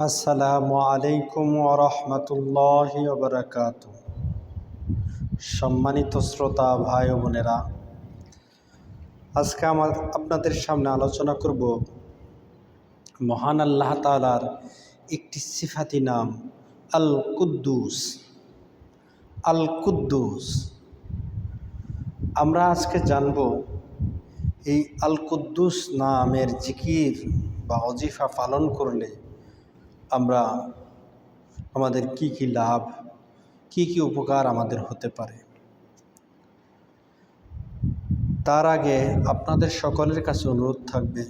আসসালামু আলাইকুম ওরহমতুল্লাহ বারাকাত সম্মানিত শ্রোতা ভাই ও বোনেরা, আজকে আমার আপনাদের সামনে আলোচনা করব মহান আল্লাহ তালার একটি সিফাতি নাম আল কুদ্দুস আল কুদ্দুস আমরা আজকে জানব এই আল কুদ্দুস নামের জিকির বা অজিফা পালন করলে আমরা আমাদের কি কি লাভ, কি কি উপকার আমাদের হতে পারে। তার আগে আপনাদের সকলের কাছে অনুরোধ থাকবে,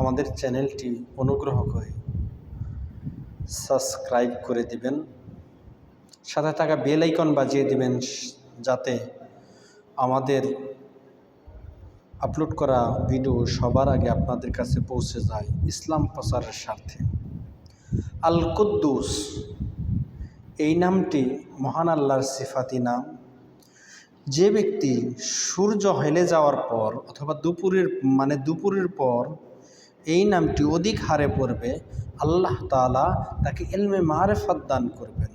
আমাদের চ্যানেলটি অনুগ্রহ করে সাবস্ক্রাইব করে দিবেন, সাথে থাকা বেল আইকন বাজিয়ে দিবেন, যাতে আমাদের আপলোড করা ভিডিও সবার আগে আপনাদের কাছে পৌঁছে যায় ইসলাম প্রচারের স্বার্থে। আল কুদ্দুস এই নামটি মহান আল্লাহর সিফাতি নাম। যে ব্যক্তি সূর্য হেলে যাওয়ার পর অথবা দুপুরের মানে দুপুরের পর এই নামটি অধিক হারে পড়বে, আল্লাহ তালা তাকে এলমে মারেফাত দান করবেন,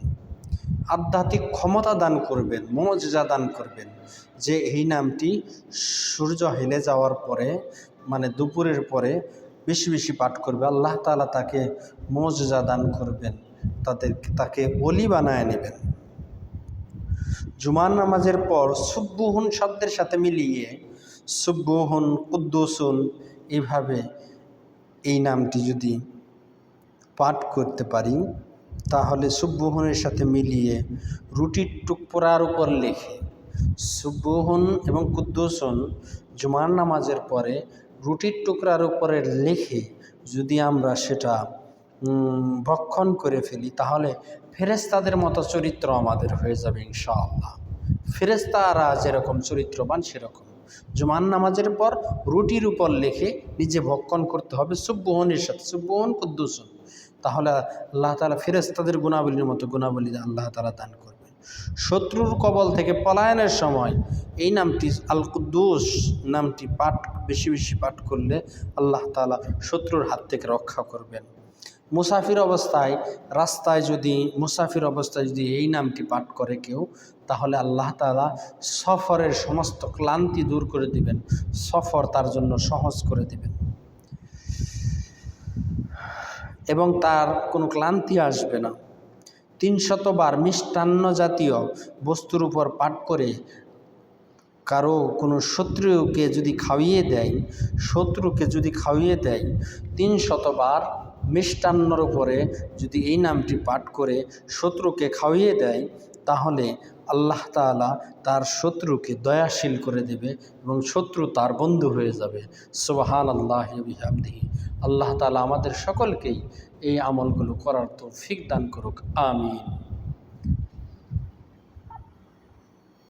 আধ্যাত্মিক ক্ষমতা দান করবেন মজা দান করবেন যে এই নামটি সূর্য হেলে যাওয়ার পরে মানে দুপুরের পরে বেশি বেশি পাঠ করবে। আল্লাহ তালা তাকে মজা দান করবেন। তাদের, তাকে অলি বানায় নেবেন। জুমান নামাজের পর সুব্বুহুন শব্দের সাথে মিলিয়ে সুব্বুহুন কুদ্দুসুন এইভাবে এই নামটি যদি পাঠ করতে পারি, তাহলে সুব্বুহনের সাথে মিলিয়ে রুটির টুকপোড়ার উপর লেখে সুব্বুহন এবং কুদ্দুসন জুমার নামাজের পরে রুটির টুকরার উপরে লেখে যদি আমরা সেটা ভক্ষণ করে ফেলি, তাহলে ফেরেস্তাদের মতো চরিত্র আমাদের হয়ে যাবে ইনশাআল্লাহ। ফেরেস্তারা যেরকম চরিত্রবান, সেরকম। জুমান নামাজের পর রুটির উপর লেখে নিজে ভক্ষণ করতে হবে সুব্বহনের সাথে সুব্বহন কুদ্দুসন তাহলে আল্লাহ তালা ফেরেস্তাদের গুণাবলীর মতো গুণাবলী আল্লাহ তালা দান করবে। শত্রুর কবল থেকে পলায়নের সময় এই নামটি আল কুদ্দুস নামটি পাঠ, বেশি বেশি পাঠ করলে আল্লাহ তালা শত্রুর হাত থেকে রক্ষা করবেন। মুসাফির অবস্থায়, রাস্তায় যদি, মুসাফির অবস্থায় যদি এই নামটি পাঠ করে কেউ, তাহলে আল্লাহ তালা সফরের সমস্ত ক্লান্তি দূর করে দিবেন, সফর তার জন্য সহজ করে দিবেন। এবং তার কোনো ক্লান্তি আসবে না। তিনশতবার মিষ্টান্ন জাতীয় বস্তুর উপর পাঠ করে কারও কোনো শত্রুকে যদি খাওয়িয়ে দেয়, শত্রুকে যদি খাওয়িয়ে দেয় তিন শতবার মিষ্টান্নর উপরে যদি এই নামটি পাঠ করে শত্রুকে খাওয়িয়ে দেয় তাহলে আল্লাহ তালা তার শত্রুকে দয়াশীল করে দেবে এবং শত্রু তার বন্ধু হয়ে যাবে। সুবাহান আল্লাহ আল্লাহ তালা আমাদের সকলকেই এই আমলগুলো করার তো ফিক দান করুক। আমিন।